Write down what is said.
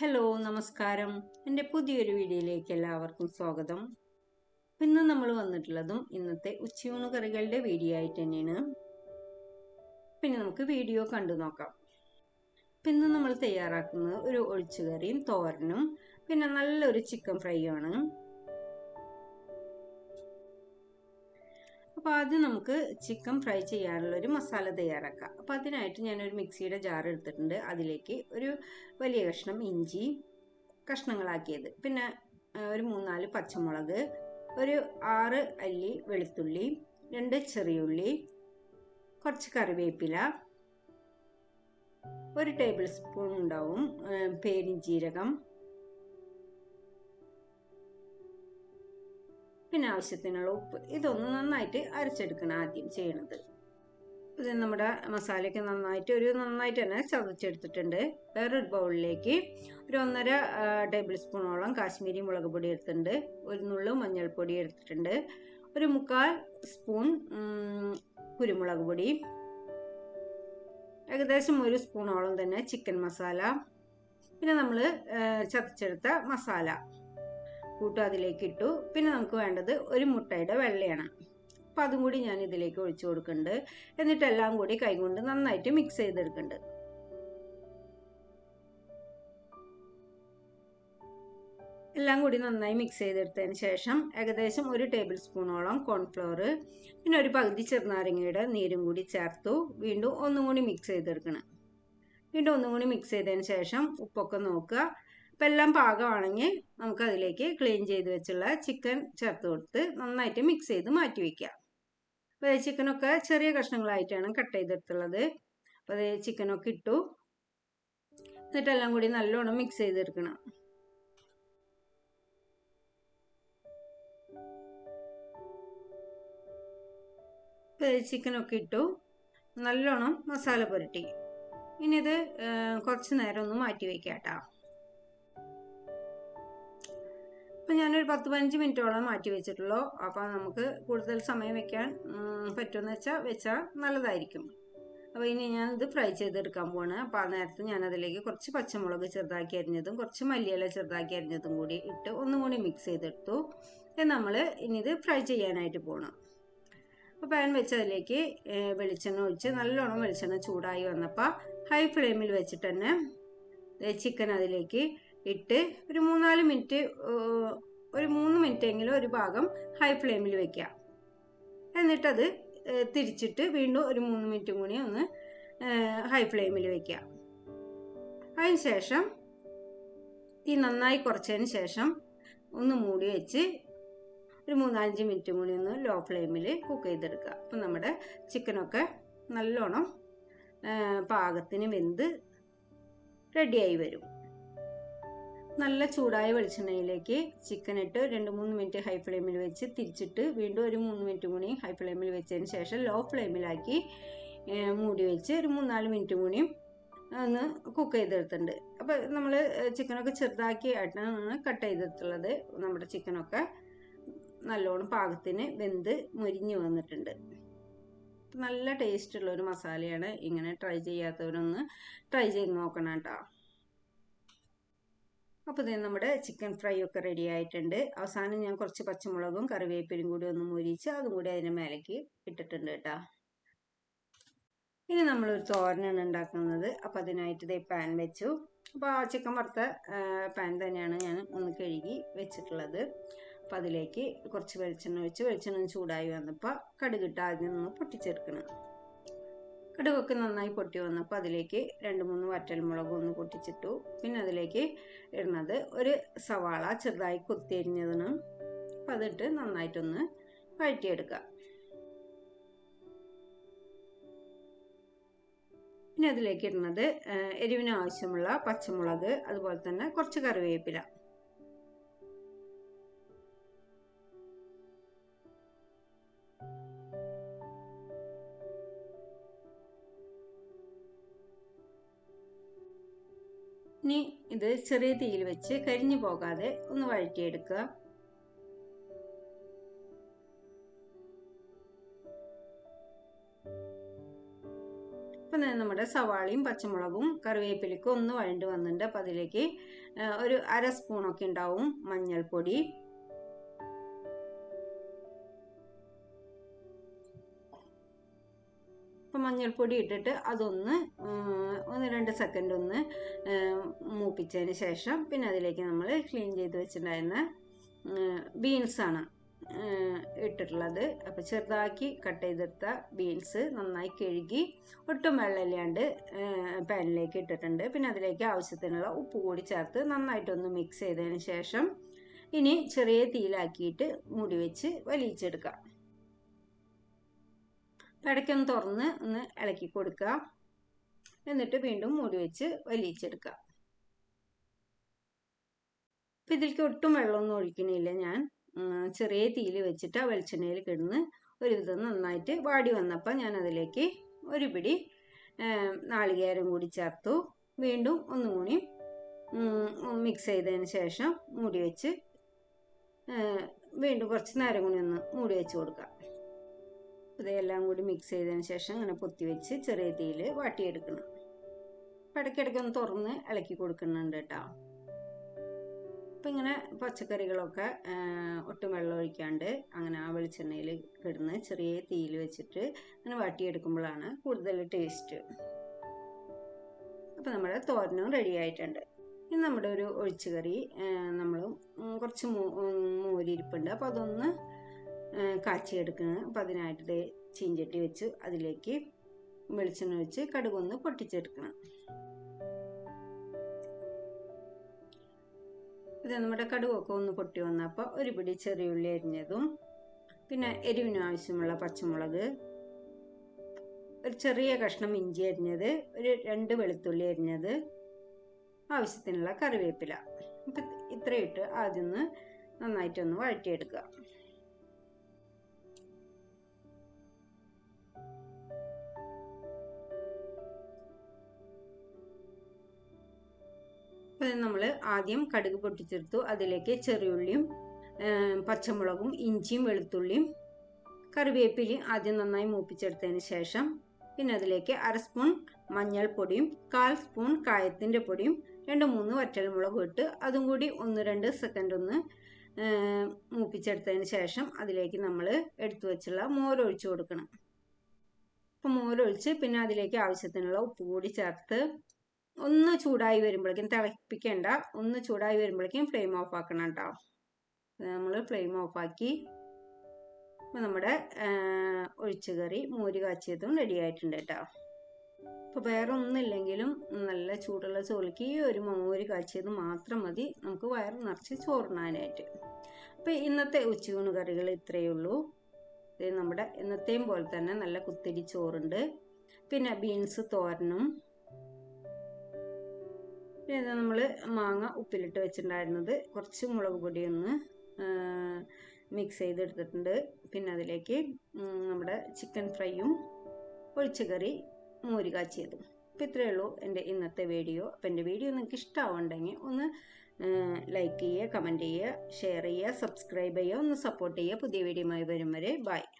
Hello നമസ്കാരം. എന്റെ പുതിയൊരു വീഡിയോയിലേക്ക് എല്ലാവർക്കും സ്വാഗതം. ഇന്ന് നമ്മൾ വന്നിട്ടുള്ളതും ഇന്നത്തെ ഉച്ചയൂണ് കറികളുടെ വീഡിയോ ആയിട്ട് തന്നെയാണ്. പിന്നെ നമുക്ക് വീഡിയോ കണ്ടു നോക്കാം. പിന്നെ നമ്മൾ തയ്യാറാക്കുന്നത് ഒരു ഒഴിച്ചുകറിയും തോരനും പിന്നെ നല്ലൊരു ചിക്കൻ ഫ്രൈയും ആണ് അപ്പോൾ ആദ്യം നമുക്ക് ചിക്കൻ ഫ്രൈ ചെയ്യാനുള്ള ഒരു മസാല തയ്യാറാക്കാം. അപ്പോൾ അതിനായിട്ട് ഞാനൊരു മിക്സിയുടെ ജാർ എടുത്തിട്ടുണ്ട്. അതിലേക്ക് ഒരു വലിയ കഷ്ണം ഇഞ്ചി കഷ്ണങ്ങളാക്കിയത്. പിന്നെ ഒരു മൂന്നാൽ പച്ചമുളക് ഒരു ആറ് അല്ലി വെളുത്തുള്ളി രണ്ട് ചെറിയുള്ളി കുറച്ച് കറിവേപ്പില ഒരു ടേബിൾ സ്പൂൺ ഉണ്ടാവും പേരിഞ്ചീരകം പിന്നെ ആവശ്യത്തിനുള്ള ഉപ്പ്. ഇതൊന്ന് നന്നായിട്ട് അരച്ചെടുക്കണം ആദ്യം ചെയ്യണത്. ഇത് നമ്മുടെ മസാലയ്ക്ക് നന്നായിട്ട് ഒരു നന്നായിട്ട് തന്നെ ചതച്ചെടുത്തിട്ടുണ്ട്. വേറൊരു ബൗളിലേക്ക് ഒരു ഒന്നര ടേബിൾ സ്പൂണോളം കാശ്മീരി മുളക് പൊടി എടുത്തിട്ടുണ്ട്. ഒരു നുള്ളു മഞ്ഞൾപ്പൊടി എടുത്തിട്ടുണ്ട്. ഒരു മുക്കാൽ സ്പൂൺ കുരുമുളക് പൊടി. ഏകദേശം ഒരു സ്പൂണോളം തന്നെ ചിക്കൻ മസാല. പിന്നെ നമ്മൾ ചതച്ചെടുത്ത മസാല. കൂട്ടും അതിലേക്ക് ഇട്ടു. പിന്നെ നമുക്ക് വേണ്ടത് ഒരു മുട്ടയുടെ വെള്ളയാണ്. അപ്പം അതും കൂടി ഞാൻ ഇതിലേക്ക് ഒഴിച്ചു കൊടുക്കുന്നുണ്ട്. എന്നിട്ട് എല്ലാം കൂടി കൈകൊണ്ട് നന്നായിട്ട് മിക്സ് ചെയ്തെടുക്കുന്നുണ്ട്. എല്ലാം കൂടി നന്നായി മിക്സ് ചെയ്തെടുത്തതിന് ശേഷം ഏകദേശം ഒരു ടേബിൾ സ്പൂണോളം കോൺഫ്ലവർ പിന്നെ ഒരു പകുതി ചെറുനാരങ്ങയുടെ നീരും കൂടി ചേർത്തു. വീണ്ടും ഒന്നും കൂടി മിക്സ് ചെയ്തെടുക്കണം. വീണ്ടും ഒന്നും കൂടി മിക്സ് ചെയ്തതിന് ശേഷം ഉപ്പൊക്കെ നോക്കുക. അപ്പം എല്ലാം പാകമാണെങ്കിൽ നമുക്കതിലേക്ക് ക്ലീൻ ചെയ്ത് വെച്ചുള്ള ചിക്കൻ ചേർത്ത് കൊടുത്ത് നന്നായിട്ട് മിക്സ് ചെയ്ത് മാറ്റി വയ്ക്കുക അപ്പോൾ ചിക്കനൊക്കെ ചെറിയ കഷ്ണങ്ങളായിട്ടാണ് കട്ട് ചെയ്തെടുത്തുള്ളത്. അപ്പോൾ അത് ചിക്കനൊക്കെ ഇട്ടു. എന്നിട്ടെല്ലാം കൂടി നല്ലോണം മിക്സ് ചെയ്തെടുക്കണം. ചിക്കനൊക്കെ ഇട്ടു. നല്ലോണം മസാല പുരട്ടി. ഇനി ഇത് കുറച്ച് നേരം ഒന്ന് മാറ്റി വയ്ക്കാം കേട്ടോ അപ്പം ഞാനൊരു പത്ത് പതിനഞ്ച് മിനിറ്റോളം മാറ്റി വെച്ചിട്ടുള്ളൂ. അപ്പോൾ നമുക്ക് കൂടുതൽ സമയം വെക്കാൻ പറ്റുമെന്ന് വെച്ചാൽ വെച്ചാൽ നല്ലതായിരിക്കും. അപ്പോൾ ഇനി ഞാൻ ഇത് ഫ്രൈ ചെയ്തെടുക്കാൻ പോവാണ്. അപ്പോൾ ആ നേരത്ത് ഞാനതിലേക്ക് കുറച്ച് പച്ചമുളക് ചെറുതാക്കി അരിഞ്ഞതും കുറച്ച് മല്ലിയില ചെറുതാക്കി അരിഞ്ഞതും കൂടി ഇട്ട് ഒന്നും കൂടി മിക്സ് ചെയ്തെടുത്തു. നമ്മൾ ഇനി ഇത് ഫ്രൈ ചെയ്യാനായിട്ട് പോകണം അപ്പോൾ പാൻ വെച്ച് അതിലേക്ക് വെളിച്ചെണ്ണ ഒഴിച്ച് നല്ലോണം വെളിച്ചെണ്ണ ചൂടായി വന്നപ്പോൾ ഹൈ ഫ്ലെയിമിൽ വെച്ചിട്ട് തന്നെ ചിക്കൻ അതിലേക്ക് ഇട്ട് ഒരു മൂന്നാൽ മിനിറ്റ് ഒരു മൂന്ന് മിനിറ്റ് എങ്കിലും ഒരു ഭാഗം ഹൈ ഫ്ലെയിമിൽ വെക്കുക എന്നിട്ടത് തിരിച്ചിട്ട് വീണ്ടും ഒരു മൂന്ന് മിനിറ്റ് കൂടി ഒന്ന് ഹൈ ഫ്ലെയിമിൽ വെക്കുക അതിന് ശേഷം തീ നന്നായി കുറച്ചതിന് ശേഷം ഒന്ന് മൂടി വെച്ച് ഒരു മൂന്നാലഞ്ച് മിനിറ്റ് കൂടി ഒന്ന് ലോ ഫ്ലെയിമിൽ കുക്ക് ചെയ്തെടുക്കുക അപ്പം നമ്മുടെ ചിക്കനൊക്കെ നല്ലോണം പാകത്തിന് വെന്ത് റെഡിയായി വരും. നല്ല ചൂടായ വെളിച്ചെണ്ണയിലേക്ക് ചിക്കൻ ഇട്ട് രണ്ട് മൂന്ന് മിനിറ്റ് ഹൈ ഫ്ലെയിമിൽ വെച്ച് തിരിച്ചിട്ട് വീണ്ടും ഒരു മൂന്ന് മിനിറ്റ് കൂടി ഹൈ ഫ്ലെയിമിൽ വെച്ചതിന് ശേഷം ലോ ഫ്ലെയിമിലാക്കി മൂടി വെച്ച് ഒരു മൂന്നാൽ മിനിറ്റ് കൂടി ഒന്ന് കുക്ക് ചെയ്തെടുത്തിട്ടുണ്ട്. അപ്പോൾ നമ്മൾ ചിക്കനൊക്കെ ചെറുതാക്കി ആയിട്ടാണ് കട്ട് ചെയ്തെടുത്തുള്ളത് നമ്മുടെ ചിക്കനൊക്കെ നല്ലോണം പാകത്തിന് വെന്ത് മുരിഞ്ഞ് വന്നിട്ടുണ്ട്. നല്ല ടേസ്റ്റ് ഉള്ള ഒരു മസാലയാണ്. ഇങ്ങനെ ട്രൈ ചെയ്യാത്തവരൊന്ന് ട്രൈ ചെയ്ത് നോക്കണം കേട്ടോ. അപ്പോൾ ഇത് നമ്മുടെ ചിക്കൻ ഫ്രൈ ഒക്കെ റെഡി ആയിട്ടുണ്ട്. അവസാനം ഞാൻ കുറച്ച് പച്ചമുളകും കറിവേപ്പിലും കൂടി ഒന്ന് മുരിച്ച് അതും കൂടി അതിന്റെ മേലേക്ക് ഇട്ടിട്ടുണ്ട് കേട്ടോ. ഇനി നമ്മളൊരു തോരനാണ് ഉണ്ടാക്കുന്നത്. അപ്പോൾ അതിനായിട്ട് ഇതേ പാൻ വെച്ചു. അപ്പോൾ ആ ചിക്കൻ വറുത്ത പാൻ തന്നെയാണ് ഞാൻ ഒന്ന് കഴുകി വെച്ചിട്ടുള്ളത്. അപ്പം അതിലേക്ക് കുറച്ച് വെളിച്ചെണ്ണ വെച്ച് വെളിച്ചെണ്ണ ചൂടായി വന്നപ്പോൾ കടുകിട്ട് ആദ്യം ഒന്ന് പൊട്ടിച്ചെടുക്കണം. കടുകൊക്കെ നന്നായി പൊട്ടി വന്നപ്പോൾ അതിലേക്ക് രണ്ട് മൂന്ന് വറ്റൽമുളക് ഒന്ന് പൊട്ടിച്ചിട്ടു. പിന്നെ അതിലേക്ക് ഇടുന്നത് ഒരു സവാള ചെറുതായി കൊത്തിയരിഞ്ഞതിന്. അപ്പം അതിട്ട് നന്നായിട്ടൊന്ന് വഴറ്റിയെടുക്കുക പിന്നെ അതിലേക്ക് ഇടുന്നത് എരിവിന് ആവശ്യമുള്ള പച്ചമുളക് അതുപോലെ തന്നെ കുറച്ച് കറിവേപ്പില. ഇനി ഇത് ചെറിയ തീയിൽ വെച്ച് കരിഞ്ഞു പോകാതെ ഒന്ന് വഴറ്റിയെടുക്കുക. നമ്മുടെ സവാളയും പച്ചമുളകും കറിവേപ്പിലക്കും ഒന്ന് വഴണ്ട് വന്നിട്ടുണ്ട്. അപ്പം അതിലേക്ക് ഒരു അര സ്പൂണൊക്കെ ഉണ്ടാവും മഞ്ഞൾപ്പൊടി. അപ്പം മഞ്ഞൾപ്പൊടി ഇട്ടിട്ട് അതൊന്ന് ഒന്ന് രണ്ട് സെക്കൻഡ് ഒന്ന് മൂപ്പിച്ചതിന് ശേഷം പിന്നെ അതിലേക്ക് നമ്മൾ ക്ലീൻ ചെയ്ത് വെച്ചിട്ടുണ്ടായിരുന്ന ബീൻസാണ് ഇട്ടിട്ടുള്ളത്. അപ്പോൾ ചെറുതാക്കി കട്ട് ചെയ്തെടുത്ത ബീൻസ് നന്നായി കഴുകി ഒട്ടും വെള്ളമില്ലാണ്ട് പാനിലേക്ക് ഇട്ടിട്ടുണ്ട്. പിന്നെ അതിലേക്ക് ആവശ്യത്തിനുള്ള ഉപ്പ് കൂടി ചേർത്ത് നന്നായിട്ടൊന്ന് മിക്സ് ചെയ്തതിന് ശേഷം ഇനി ചെറിയ തീയിലാക്കിയിട്ട് മൂടി വെച്ച് വലിയിച്ചെടുക്കാം ഇടയ്ക്കൊന്ന് തുറന്ന് ഒന്ന് ഇളക്കി കൊടുക്കുക. എന്നിട്ട് വീണ്ടും മൂടി വെച്ച് വലിയിച്ചെടുക്കുക അപ്പം ഇതിലേക്ക് ഒട്ടും വെള്ളമൊന്നും ഒഴിക്കണില്ല ഞാൻ. ചെറിയ തീയിൽ വെച്ചിട്ട് ആ വെളിച്ചെണ്ണയിൽ കിടന്ന് ഒരുവിധം നന്നായിട്ട് വാടി വന്നപ്പോൾ ഞാൻ അതിലേക്ക് ഒരു പിടി നാളികേരം കൂടി ചേർത്തു. വീണ്ടും ഒന്നും കൂടി മിക്സ് ചെയ്തതിന് ശേഷം മൂടി വെച്ച് വീണ്ടും കുറച്ച് നേരം കൂടി ഒന്ന് മൂടി വെച്ച് കൊടുക്കാം ഇതെല്ലാം കൂടി മിക്സ് ചെയ്തതിന് ശേഷം ഇങ്ങനെ പൊത്തി വെച്ച് ചെറിയ തീയിൽ വാട്ടിയെടുക്കണം. ഇടയ്ക്കിടയ്ക്ക് ഒന്ന് തുറന്ന് ഇളക്കി കൊടുക്കുന്നുണ്ട് കേട്ടോ. അപ്പം ഇങ്ങനെ പച്ചക്കറികളൊക്കെ ഒട്ടും വെള്ളം ഒഴിക്കാണ്ട് അങ്ങനെ ആ വെളിച്ചെണ്ണയിൽ കിടന്ന് ചെറിയ തീയിൽ വെച്ചിട്ട് അങ്ങനെ വാട്ടിയെടുക്കുമ്പോഴാണ് കൂടുതൽ ടേസ്റ്റ് അപ്പം നമ്മുടെ തോരനും റെഡി ആയിട്ടുണ്ട്. ഇനി നമ്മുടെ ഒരു ഒഴിച്ചുകറി നമ്മൾ കുറച്ച് മോരിരിപ്പുണ്ട് അപ്പോൾ അതൊന്ന് കാച്ചിയെടുക്കുന്നത് അപ്പം അതിനായിട്ട് ചീഞ്ചട്ടി വെച്ച് അതിലേക്ക് വെളിച്ചെണ്ണ വെച്ച് കടുകൊന്ന് പൊട്ടിച്ചെടുക്കണം. ഇത് നമ്മുടെ കടുകൊക്കെ ഒന്ന് പൊട്ടി വന്നപ്പോൾ ഒരു പിടി ചെറിയുള്ളി അരിഞ്ഞതും പിന്നെ എരിവിന് ആവശ്യമുള്ള പച്ചമുളക് ഒരു ചെറിയ കഷ്ണം ഇഞ്ചി അരിഞ്ഞത് ഒരു രണ്ട് വെളുത്തുള്ളി അരിഞ്ഞത് ആവശ്യത്തിനുള്ള കറിവേപ്പില. അപ്പം ഇത്രയിട്ട് ആദ്യം നന്നായിട്ടൊന്ന് വഴറ്റിയെടുക്കുക. അപ്പം നമ്മൾ ആദ്യം കടുക് പൊട്ടിച്ചെടുത്തു. അതിലേക്ക് ചെറിയുള്ളിയും പച്ചമുളകും ഇഞ്ചിയും വെളുത്തുള്ളിയും കറിവേപ്പിലയും ആദ്യം നന്നായി മൂപ്പിച്ചെടുത്തതിന് ശേഷം പിന്നെ അതിലേക്ക് അര സ്പൂൺ മഞ്ഞൾപ്പൊടിയും കാൽ സ്പൂൺ കായത്തിന്റെ പൊടിയും രണ്ട് മൂന്ന് വറ്റൽമുളകും ഇട്ട് അതും കൂടി ഒന്ന് രണ്ട് സെക്കൻഡ് ഒന്ന് മൂപ്പിച്ചെടുത്തതിന് ശേഷം അതിലേക്ക് നമ്മൾ എടുത്തു വെച്ചുള്ള മോരൊഴിച്ച് കൊടുക്കണം. അപ്പോൾ മോരൊഴിച്ച് പിന്നെ അതിലേക്ക് ആവശ്യത്തിനുള്ള ഉപ്പ് കൂടി ചേർത്ത് ഒന്ന് ചൂടായി വരുമ്പോഴേക്കും തിളപ്പിക്കേണ്ട. ഒന്ന് ചൂടായി വരുമ്പോഴേക്കും ഫ്ലെയിം ഓഫ് ആക്കണം കേട്ടോ നമ്മൾ ഫ്ലെയിം ഓഫ് ആക്കി. അപ്പോൾ നമ്മുടെ ഒഴിച്ചുകറി മോര് കാച്ചിയതും റെഡി ആയിട്ടുണ്ട് കേട്ടോ അപ്പോൾ വേറെ ഒന്നുമില്ലെങ്കിലും നല്ല ചൂടുള്ള ചോറിക്ക് ഈ ഒരു മോര് കാച്ചിയത് മാത്രം മതി. നമുക്ക് വയറ് നിറച്ച് ചോറിനാനായിട്ട് അപ്പോൾ ഇന്നത്തെ ഉച്ചയൂണ് കറികൾ ഇത്രയേ ഉള്ളൂ. നമ്മുടെ ഇന്നത്തെയും പോലെ തന്നെ നല്ല കുത്തിരി ചോറുണ്ട്. പിന്നെ ബീൻസ് തോരനും. പിന്നെ നമ്മൾ മാങ്ങ ഉപ്പിലിട്ട് വെച്ചിട്ടുണ്ടായിരുന്നത്. കുറച്ച് മുളക് പൊടി ഒന്ന് മിക്സ് ചെയ്തെടുത്തിട്ടുണ്ട്. പിന്നെ അതിലേക്ക് നമ്മുടെ ചിക്കൻ ഫ്രൈയും ഒഴിച്ചുകറി മോര് കാച്ചിയതും. അപ്പോൾ ഇത്രയേ ഉള്ളൂ എന്റെ ഇന്നത്തെ വീഡിയോ. അപ്പോൾ എന്റെ വീഡിയോ നിങ്ങൾക്ക് ഇഷ്ടമാവുണ്ടെങ്കിൽ ഒന്ന് ലൈക്ക് ചെയ്യുക കമന്റ് ചെയ്യുക ഷെയർ ചെയ്യുക സബ്സ്ക്രൈബ് ചെയ്യുക ഒന്ന് സപ്പോർട്ട് ചെയ്യുക. പുതിയ വീഡിയോയുമായി വരും വരെ ബൈ